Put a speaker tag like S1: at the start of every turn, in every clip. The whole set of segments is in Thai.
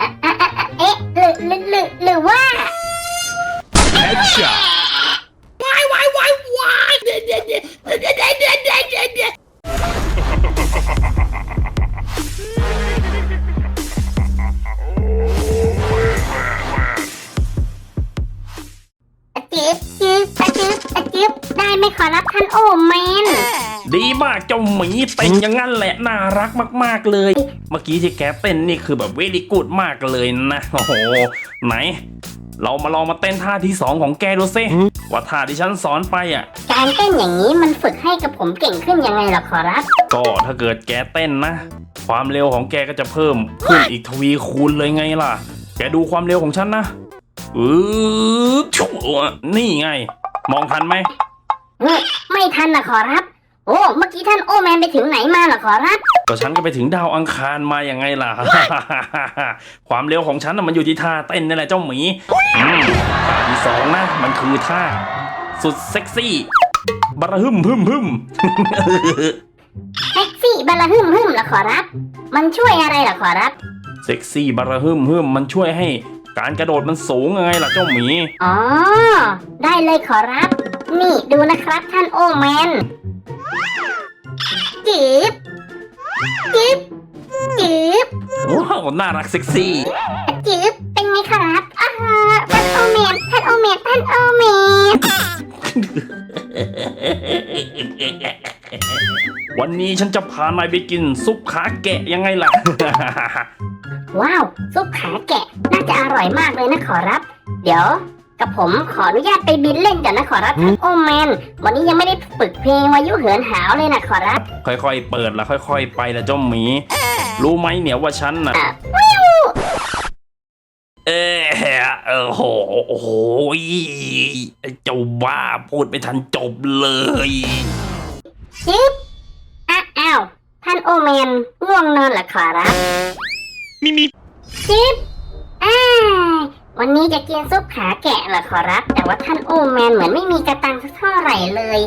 S1: อะอะอะอะเอ๊ะหรือหรือหรือหรือว่า
S2: Headshot.
S1: อะจิ๊บจิ๊บจิ๊บอะจิ๊บได้ไหมขอรับท่านโอแมน
S3: ดีมากเจ้าหมีเต้นอย่างนั้นแหละน่ารักมาก ๆ เลย เมื่อกี้ที่แกเต้นนี่คือแบบเวดีกูดมากเลยนะโอ้โหไหน เรามาลองมาเต้นท่าที่สองของแกดูซิว่าท่าที่ฉันสอนไปอะ
S1: การเต้นอย่างนี้มันฝึกให้กับผมเก่งขึ้นยังไงล่ะขอรับ
S3: ก็ถ้าเกิดแกเต้นนะ ความเร็วของแกก็จะเพิ่มขึ้นอีกทวีคูณเลยไงล่ะ แกดูความเร็วของฉันนะอือชั่วนี่ไง มองทันไหม
S1: ไม่ไม่ทันนะขอรับ โอ้ เมื่อกี้ท่านโอแมนไปถึงไหนมาล่ะขอรับ
S3: ก็ฉันก็ไปถึงดาวอังคารมาอย่างไงล่ะ ความเร็วของฉันน่ะมันอยู่ที่ท่าเต้นนี่แหละเจ้าหมีอืมท่าที่สองนะ มันคือท่า สุดเซ็กซี่บาระหึมหึมหึม
S1: แท็กซี่บาลาฮึมฮึมล่ะขอรับ มันช่วยอะไรล่ะขอรับ
S3: เซ็กซี่บาระหึมหึมมันช่วยให้การกระโดดมันสูงยังไงล่ะเจ้าหมี
S1: อ๋อ ได้เลยขอรับ นี่ดูนะครับท่านโอแมน จีบจีบจีบ
S3: ว้าวน่ารักเซ็กซี่
S1: จีบเป็นไงครับอ่าท่านโอแมนท่านโอแมนท่านโอแมน
S3: วันนี้ฉันจะพานายไปกินซุปขาแกะยังไงล่ะ
S1: ว้าว ซุปขาแกะ น่าจะอร่อยมากเลยนะขอรับ เดี๋ยว กับผมขออนุญาตไปบินเล่นก่อนนะขอรับท่านโอแมน วันนี้ยังไม่ได้ฝึกเพลงวายุเหินหาวเลยนะขอรับ
S3: ค่อยๆ เปิดแล้วค่อย ๆ ไปละเจ้าหมี รู้ไหมเนี่ยว่าฉันน่ะ
S1: อะ
S3: เออเออโหโอ้โหไอ้เจ้าบ้าพูดไม่ทันจบเลย
S1: จิ๊บอะอ้าวท่านโอแมนง่วงนอนเหรอขอรับ
S2: Me me.
S1: จิ๊บอ่า วันนี้จะกินซุปขาแกะเหรอขอรับ แต่ว่าท่านโอแมนเหมือนไม่มีกระตังสักเท่าไหร่เลย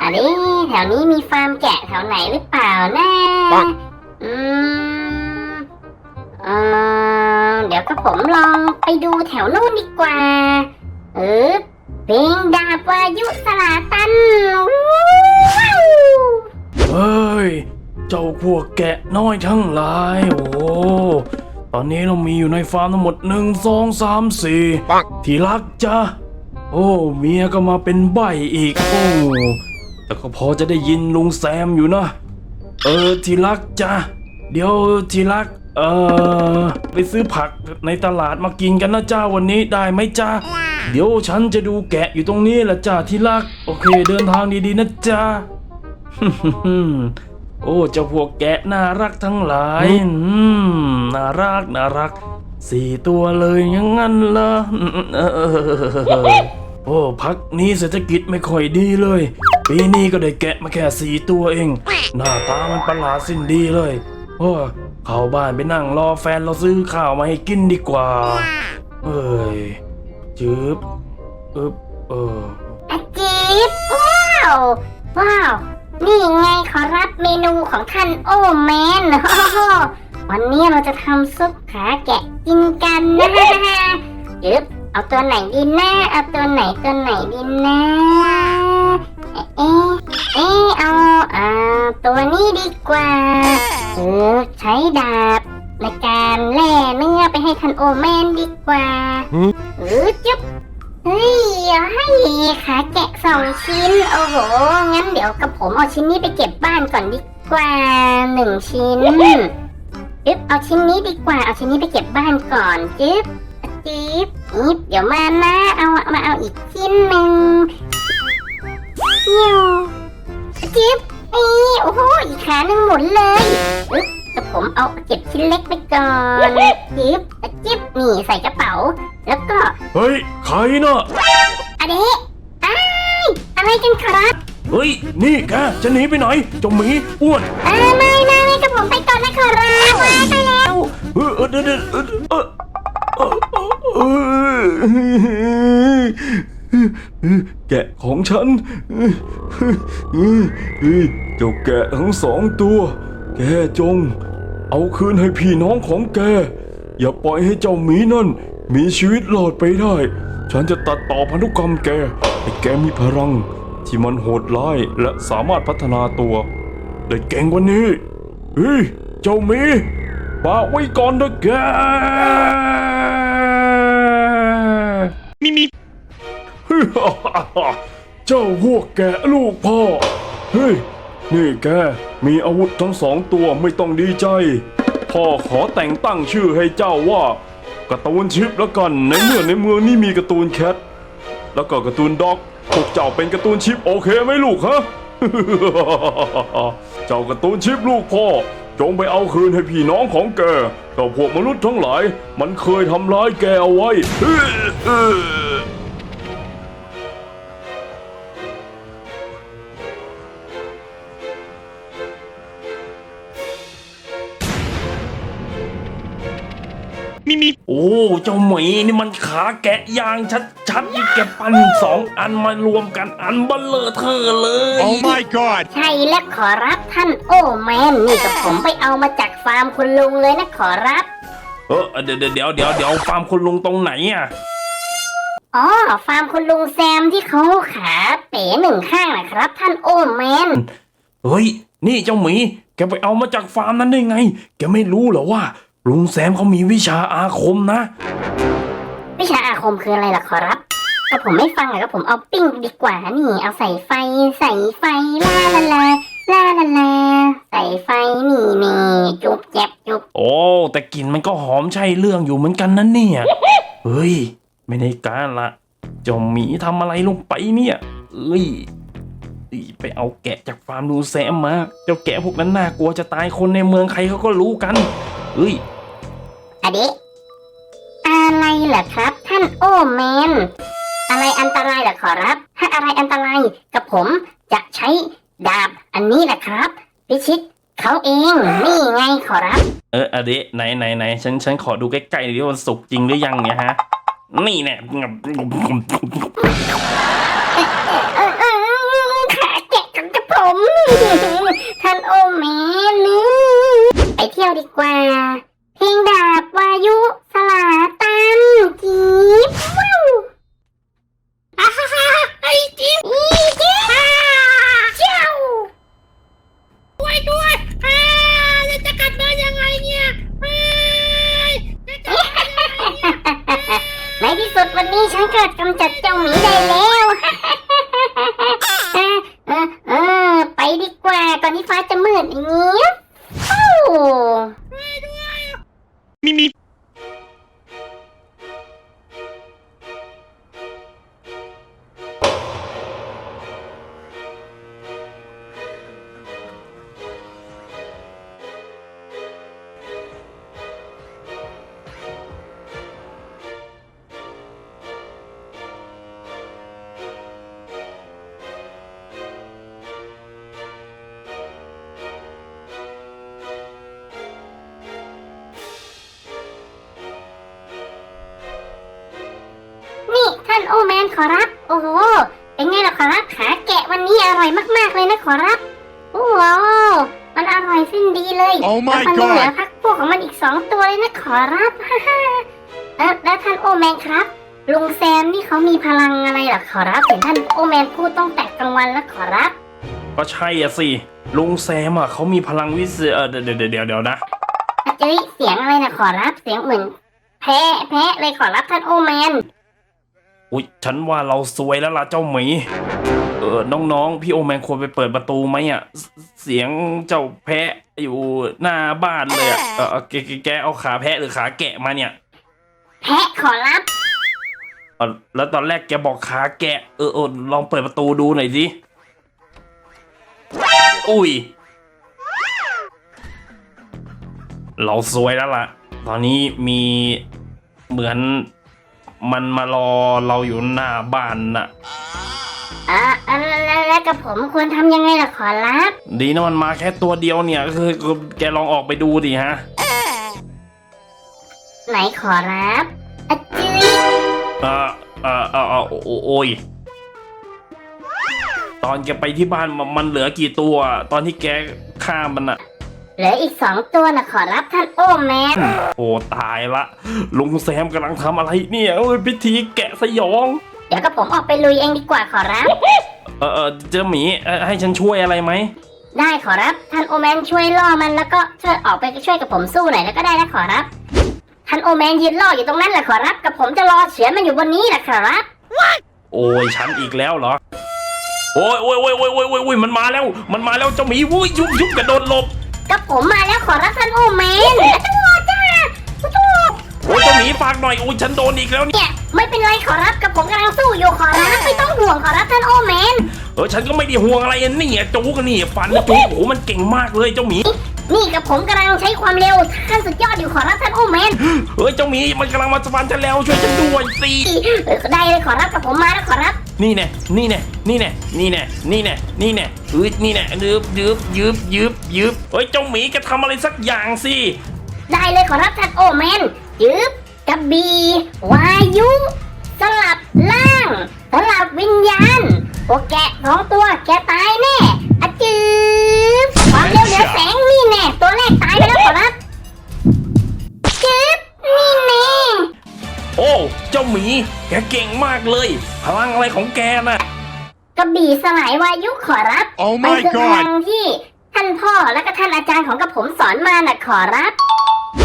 S1: อันนี้แถวนี้มีฟาร์มแกะแถวไหนหรือเปล่านะอืมเออเดี๋ยวก็ผมลองไปดูแถวนู้นดีกว่า เออเพลงดาบวายุสลาตันว้าว
S3: เฮ้ย เจ้าพวกแกะน้อยทั้งหลาย โอ้ ตอนนี้เรามีอยู่ในฟาร์มทั้งหมดหนึ่งสองสามสี่
S2: ปัง
S3: ที่รักจ้ะโอ้เมียก็มาเป็นใบอีก โอ้แต่ก็พอจะได้ยินลุงแซมอยู่นะ เออที่รักจ้ะเดี๋ยวที่รัก เออไปซื้อผักในตลาดมากินกันนะจ้าวันนี้ได้ไหมจ้าเดี๋ยวฉันจะดูแกะอยู่ตรงนี้แหละจ้าที่รัก โอเค เดินทางดีๆนะจ้า โอ้เจ้าพวกแกะน่ารักทั้งหลายอืมน่ารักน่ารักสี่ตัวเลยอยังงั้นเหรอเออโอ้พักนี้เศรษฐกิจไม่ค่อยดีเลย ปีนี้ก็ได้แกะมาแค่สี่ตัวเอง หน้าตามันประหลาดสิ้นดีเลยโอ้เข้าบ้านไปนั่งรอแฟนเราซื้อข้าวมาให้กินดีกว่าเอ้ยจืบอึบเออ
S1: อาจิ๊บว้าว ว้าว นี่ไงขอรับเมนูของท่านโอแมนโอ้โหวันนี้เราจะทำซุปขาแกะกินกันนะจึ๊บเอาตัวไหนดีนะเอาตัวไหนตัวไหนดีนะเอ๊ะเอ๊ะเอ๊ะเอาอ่าตัวนี้ดีกว่าเออใช้ดาบในการแล่เนื้อไปให้ท่านโอแมนดีกว่าเออจุ๊บ เฮ้ยให้ขาแกะสองชิ้น โอ้โห งั้นเดี๋ยวกับผมเอาชิ้นนี้ไปเก็บบ้านก่อนดีกว่าหนึ่งชิ้นจึ๊บเอาชิ้นนี้ดีกว่า เอาชิ้นนี้ไปเก็บบ้านก่อนจึ๊บจึ๊บนิบเดี๋ยวมานะเอามาเอาอีกชิ้นหนึ่งเงี้ยวจึ๊บนี่โอ้โหอีกขาหนึ่งหมุนเลยอึ๊บ แต่ผมเอาเก็บชิ้นเล็กไปก่อนจิ๊บจิ๊บนี่ใส่กระเป๋า แล้วก็
S3: เฮ้ย ใครเนาะ
S1: อันนี้อ้ายอะไรกันครับ
S3: เฮ้ย นี่แกจะหนีไปไหนจาหมีอ้วนเอ
S1: อไม่ไม่ไม่กับผมไปก่อนนะคอรับายไปแล้ว
S3: เออเออเออเออเออเออแกะของฉันเจ้าแกะทั้งสองตัว แกจง เอาคืนให้พี่น้องของแก
S2: อย่าปล่อยให้เจ้าหมีนั่น มีชีวิตรอดไปได้ ฉันจะตัดต่อพันธุกรรมแกให้แกมีพลัง ที่มันโหดร้ายและสามารถพัฒนาตัว ได้เก่งกว่านี้เฮ้ยเจ้าหมีฝากไว้ก่อนนะแก
S3: มีมี
S2: เจ้าพวกแกะลูกพ่อ เฮ้ย นี่แก มีอาวุธทั้งสองตัวไม่ต้องดีใจ พ่อขอแต่งตั้งชื่อให้เจ้าว่าการ์ตูนชิปแล้วกัน ในเมื่อในเมืองนี้มีการ์ตูนแคทแล้วก็การ์ตูนด็อกพวกเจ้าเป็นการ์ตูนชิปโอเคไหมลูกฮะเจ้าการ์ตูนชิปลูกพ่อ จงไปเอาคืนให้พี่น้องของแกกับพวกมนุษย์ทั้งหลาย มันเคยทำร้ายแกเอาไว้
S3: มีมีโอ้เจ้าหมีนี่มันขาแกะยางชัดๆนี่แกปั้นสองอันมารวมกันอันเบลเลอเธอเลย
S4: Oh my god!
S1: ใช่แล้วขอรับท่านโอ้แมนนี่กับผมไปเอามาจากฟาร์มคุณลุงเลยนะขอรับ
S3: เออเดี๋ยวเดี๋ยวเดี๋ยวเดี๋ยวเดี๋ยวฟาร์มคุณลุงตรงไหนอะ
S1: อ๋อฟาร์มคุณลุงแซมที่เขาขาเป๋หนึ่งข้างนะครับ ท่านโอ้แมน
S3: เฮ้ยนี่เจ้าหมีแกไปเอามาจากฟาร์มนั้นได้ไง แกไม่รู้เหรอว่า ลุงแซมเขามีวิชาอาคมนะ
S1: วิชาอาคมคืออะไรล่ะขอรับก็ผมไม่ฟังอะก็ผมเอาปิ้งดีกว่านี่ เอาใส่ไฟใส่ไฟลาลาลาลาลาลาใส่ไฟนี่นี่จุบแจบจุบ
S3: โอ้แต่กลิ่นมันก็หอมใช่เรื่องอยู่เหมือนกันนะเนี่ยเฮ้ย ไม่ได้การละเจ้าหมีทำอะไรลงไปเนี่ยเอ้ยเอ้ยไปเอาแกะจากฟาร์มลุงแซมมา เจ้าแกะพวกนั้นน่ากลัวจะตายคนในเมืองใครเขาก็รู้กัน เฮ้ย
S1: อะเดะอะไรเหรอครับ ท่านโอ้แมน อะไรอันตรายเหรอขอรับ ถ้าอะไรอันตรายกับผมจะใช้ดาบอันนี้แหละครับ พิชิตเขาเองนี่ไงขอรับ
S3: เอออะเดะไหนไหนไหนฉันฉันขอดูใกล้ๆหน่อยดิว่ามันสุกจริงหรือยังเนี่ยฮะ นี่แน่
S1: เออเออขาแกะของกระผม ที่ยวดีกว่า เพลงดาบวายุสลาตันจีบว้าวอาฮ่าฮ่าไอ้จีบอีจีบเจ้าด้วยด้วยอ่าแล้วจะกลับมายังไงเนี่ยในที่สุดวันนี้ฉันเกิดกำจัดเจ้าหมีได้แล้วเออเออไปดีกว่าก่อนที่ฟ้าจะมืดอย่างนี้ โอแมนขอรับ โอ้โห เป็นไงล่ะขอรับขาแกะวันนี้อร่อยมากๆเลยนะขอรับ โอ้โห มันอร่อยสิ้นดีเลย
S4: Oh my
S1: แล้วมันยังเหลือ
S4: god!
S1: พักพวกของมันอีกสองตัวเลยนะขอรับ ฮ่าฮ่าแล้วแล้วท่านโอแมนครับ ลุงแซมนี่เขามีพลังอะไรเหรอขอรับเห็นท่านโอแมนพูดต้องแต่กลางวันแล้วขอรับ
S3: ก็ใช่อะสิลุงแซมอะเขามีพลังวิเศษเออเดี๋ยวเดี๋ยวเดี๋ยวเดี๋ยวนะ
S1: อาจารย์เสียงอะไรนะขอรับเสียงเหมือนแพะแพะเลยขอรับท่านโอแมน
S3: อุ๊ยฉันว่าเราซวยแล้วล่ะเจ้าหมีเออน้องๆ พี่โอแมนควรไปเปิดประตูไหมอะเสเสียงเจ้าแพะอยู่หน้าบ้านเลยอะเออเออแกแกแกเอาขาแพะหรือขาแกะมาเนี่ย
S1: แพะขอรับ
S3: เออแล้วตอนแรกแกบอกขาแกะเออเออลองเปิดประตูดูหน่อยสิอุ้ย เราซวยแล้วล่ะ ตอนนี้มีเหมือน มันมารอเราอยู่หน้าบ้านน่ะ
S1: อ่าแล้วแล้วแล้วกับผมควรทำยังไงล่ะขอรับ
S3: ดีนะมันมาแค่ตัวเดียวเนี่ยคือคือแกลองออกไปดูดิฮะ
S1: ไหนขอรับอะจื้ย
S3: เออเออเออเออโอโอ้ยตอนแกไปที่บ้านมันมันเหลือกี่ตัว ตอนที่แกฆ่ามันอะ
S1: เหลืออีกสองตัวนะขอรับท่านโอแมน
S3: โอ้ตายละ ลุงแซมกำลังทำอะไรเนี่ยเอ้ยพิธีแกะสยอง
S1: เดี๋ยวก็ผมออกไปลุยเองดีกว่าขอรับ
S3: เออเออเจ้าหมีเอ่อให้ฉันช่วยอะไรไหม
S1: ได้ขอรับ ท่านโอแมนช่วยล่อมันแล้วก็ช่วยออกไปช่วยกับผมสู้หน่อยแล้วก็ได้นะขอรับ ท่านโอแมนยืนล่ออยู่ตรงนั้นแหละขอรับ กับผมจะรอเฉือนมันอยู่บนนี้แหละขอรับ
S3: โอ้ยฉันอีกแล้วเหรอ โอ้ยโอ้ยโอ้ยโอ้ยโอ้ยโอ้ยโอ้ยมันมาแล้ว มันมาแล้วเจ้าหมีวุ้ยยุบยุบกระโดดหลบ
S1: กับผมมาแล้วขอรับท่านโอแมนตำรวจจ้าตำรวจ
S3: โอ้ยเจ้าหมีฝากหน่อยโอ้ยฉันโดนอีกแล้วเนี่ย
S1: ไม่เป็นไรขอรับกับผมกำลังสู้อยู่ขอรับไม่ต้องห่วงขอรับท่านโอแมน
S3: เออฉันก็ไม่ได้ห่วงอะไรอันนี่จูกันนี่ฟันจูโอ้โหมันเก่งมากเลยเจ้าหมี
S1: นี่กับผมกำลังใช้ความเร็วขั้นสุดยอดอยู่ขอรับท่านโอแมน
S3: เฮ้ยเจ้าหมีมันกำลังมาสฟันฉันแล้วช่วยฉันด้วยสิ
S1: เออได้เลยขอรับกับผมมาแล้วขอรับ
S3: นี่แน่นี่แน่นี่แน่นี่แน่นี่แน่นี่แน่อืดนี่แน่ยืบยืบยืบยืบยืบเฮ้ยเจ้าหมีแกทำอะไรสักอย่างสิ
S1: ได้เลยขอรับท่านโอเมนยืบกระบี่วายุสลับล่างสลับวิญญาณโอแกะสองตัวแกตายแน่
S3: เจ้าหมี แกเก่งมากเลย พลังอะไรของแกน่ะ
S1: กระบี่สลายวายุขอรับ
S4: Oh
S1: มัน
S4: my
S1: คือพลั
S4: god!
S1: งที่ท่านพ่อและก็ท่านอาจารย์ของกับผมสอนมาน่ะขอรับ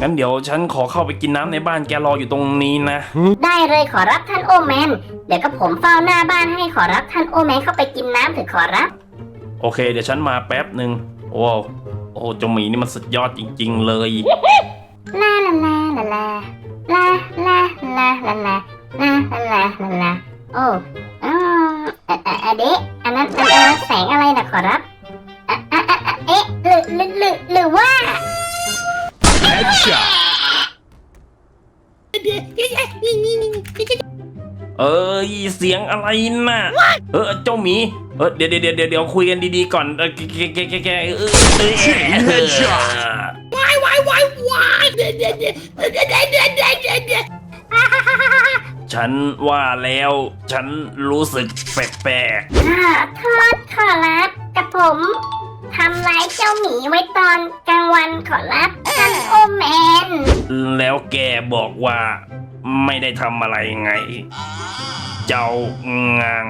S3: งั้นเดี๋ยวฉันขอเข้าไปกินน้ำในบ้านแกรออยู่ตรงนี้นะ
S1: ได้เลยขอรับท่านโอแมน เดี๋ยวก็ผมเฝ้าหน้าบ้านให้ขอรับท่านโอแมนเข้าไปกินน้ำเถอะขอรับ
S3: โอเค เดี๋ยวฉันมาแป๊บหนึ่งโอ้โอ้เจ้าหมีนี่มันสุดยอดจริง ๆ เลย
S1: ลาลาลาลาลา ลาลาลาลาลาลาลาลาลาลาโอ้อืมอะอะอะเดะอันนั้นอันนั้นแสงอะไรนะขอรับอะอะอะอะเอ๊ะหรือหรือหรือหรือว่า
S4: Headshot!
S3: เอ้ยเสียงอะไรน่ะ เออเจ้าหมี เออเดี๋ยวเดี๋ยวเดี๋ยวเดี๋ยวคุยกันดีๆก่อนเออแกแกแกแกแกเออเออ
S4: Chain headshot
S3: ฉันว่าแล้วฉันรู้สึกแปลก
S1: อ่าโทษขอรับกับผมทำร้ายเจ้าหมีไว้ตอนกลางวันขอรับท่านโอแมน
S3: ๆ แล้วแกบอกว่า ไม่ได้ทำอะไรไง เจ้างัง